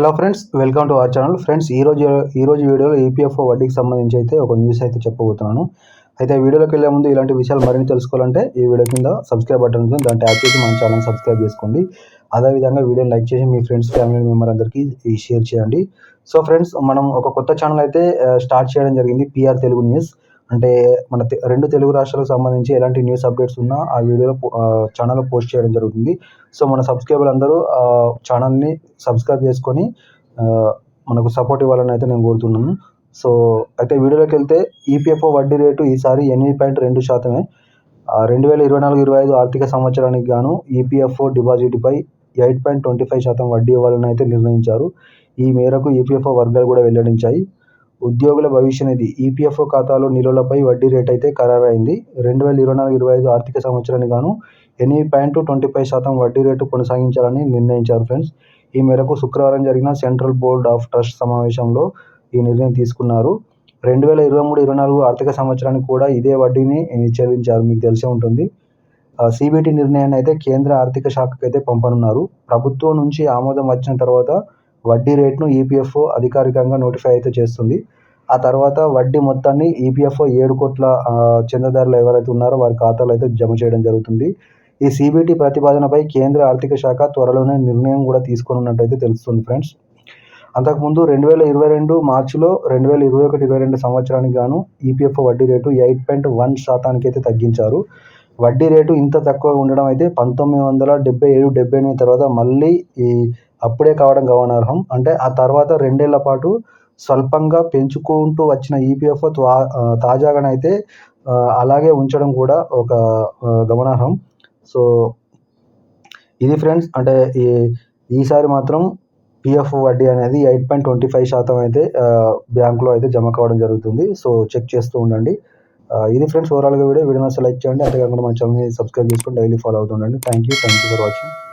Hello friends welcome to our channel friends ఈ రోజు ఈ రోజు వీడియోలో ఈపీఎఫ్ఓ వడ్డీకి సంబంధించి అయితే ఒక న్యూస్ అయితే చెప్పబోతున్నాను. అయితే వీడియోలోకి వెళ్ళే ముందు ఇలాంటి విషయాలు మరిన్ని తెలుసుకోవాలంటే ఈ వీడియో కింద సబ్స్క్రైబ్ బటన్ ఉంటుంది. దాన్ని ట్యాప్ చేసి మన ఛానల్ సబ్స్క్రైబ్ చేసుకోండి. అదేవిధంగా వీడియోని లైక్ చేసి మీ ఫ్రెండ్స్ ఫ్యామిలీ మెంబర్ అందరికీ షేర్ చేయండి. సో ఫ్రెండ్స్ మనం ఒక కొత్త ఛానల్ అయితే స్టార్ట్ చేయడం జరిగింది. పిఆర్ తెలుగు న్యూస్ అంటే మన తె- రెండు తెలుగు రాష్ట్రాలకు సంబంధించి ఎలాంటి న్యూస్ అప్డేట్స్ ఉన్నా ఆ వీడియోలో ఛానల్లో పోస్ట్ చేయడం జరుగుతుంది. సో మన సబ్స్క్రైబర్ అందరూ ఛానల్ని సబ్స్క్రైబ్ చేసుకొని మనకు సపోర్ట్ ఇవ్వాలని అయితే నేను కోరుతున్నాను. సో అయితే వీడియోలోకి వెళ్తే ఈపీఎఫ్ఓ వడ్డీ రేటు ఈసారి ఎనిమిది పాయింట్ రెండు శాతమే. రెండు వేల ఇరవై నాలుగు ఇరవై ఐదు ఆర్థిక సంవత్సరానికి గాను ఈపీఎఫ్ఓ డిపాజిట్పై ఎయిట్ పాయింట్ ట్వంటీ ఫైవ్ శాతం వడ్డీ ఇవ్వాలని అయితే నిర్ణయించారు. ఈ మేరకు ఈపీఎఫ్ఓ వర్గాలు కూడా వెల్లడించాయి. ఉద్యోగుల భవిష్య నిధి ఈపీఎఫ్ఓ ఖాతాలో నిలువలపై వడ్డీ రేట్ అయితే ఖరారైంది. రెండు వేల ఇరవై నాలుగు ఇరవై ఐదు ఆర్థిక సంవత్సరానికి గాను ఎనిమిది పాయింట్ ట్వంటీ ఫైవ్ శాతం వడ్డీ రేటు కొనసాగించాలని నిర్ణయించారు ఫ్రెండ్స్. ఈ మేరకు శుక్రవారం జరిగిన సెంట్రల్ బోర్డ్ ఆఫ్ ట్రస్ట్ సమావేశంలో ఈ నిర్ణయం తీసుకున్నారు. రెండు వేల ఇరవై మూడు ఇరవై నాలుగు ఆర్థిక సంవత్సరానికి కూడా ఇదే వడ్డీని చెల్లించారు మీకు తెలిసే ఉంటుంది. సిబిటి నిర్ణయాన్ని అయితే కేంద్ర ఆర్థిక శాఖకు అయితే పంపనున్నారు. ప్రభుత్వం నుంచి ఆమోదం వచ్చిన తర్వాత వడ్డీ రేట్ను ఈపీఎఫ్ఓ అధికారికంగా నోటిఫై అయితే చేస్తుంది. ఆ తర్వాత వడ్డీ మొత్తాన్ని ఈపీఎఫ్ఓ ఏడు కోట్ల ఆ, చందాదారులు ఎవరైతే ఉన్నారో వారి ఖాతాలో అయితే జమ చేయడం జరుగుతుంది. ఈ సిబిటి ప్రతిపాదనపై కేంద్ర ఆర్థిక శాఖ త్వరలోనే నిర్ణయం కూడా తీసుకున్నట్టయితే తెలుస్తుంది ఫ్రెండ్స్. అంతకుముందు రెండు వేల ఇరవై రెండు మార్చిలో రెండు వేల ఇరవై ఒకటి ఇరవై రెండు సంవత్సరానికి గాను ఈపీఎఫ్ఓ వడ్డీ రేటు ఎయిట్ పాయింట్ వన్ శాతానికి అయితే తగ్గించారు. వడ్డీ రేటు ఇంత తక్కువ ఉండడం అయితే పంతొమ్మిది వందల డెబ్బై ఏడు డెబ్బై ఎనిమిది తర్వాత మళ్ళీ ఈ అప్పుడే కావడం గమనార్హం. అంటే ఆ తర్వాత రెండేళ్ళ పాటు స్వల్పంగా పెంచుకుంటూ వచ్చిన ఈపీఎఫ్ఓ త్వా తాజాగానైతే అలాగే ఉంచడం కూడా ఒక గమనార్హం. సో ఇది ఫ్రెండ్స్ అంటే ఈ ఈసారి మాత్రం పిఎఫ్ వడ్డీ అనేది ఎయిట్ పాయింట్ ట్వంటీ ఫైవ్ శాతం అయితే బ్యాంకులో అయితే జమ కావడం జరుగుతుంది. సో చెక్ చేస్తూ ఉండండి. ఇది ఫ్రెండ్స్ ఓవరాల్గా వీడియో. వీడియో లైక్ చేయండి. అంతేకాకుండా మన ఛానల్ని సబ్స్క్రైబ్ చేసుకొని daily follow అవుతుండండి thank you. Thank you for watching.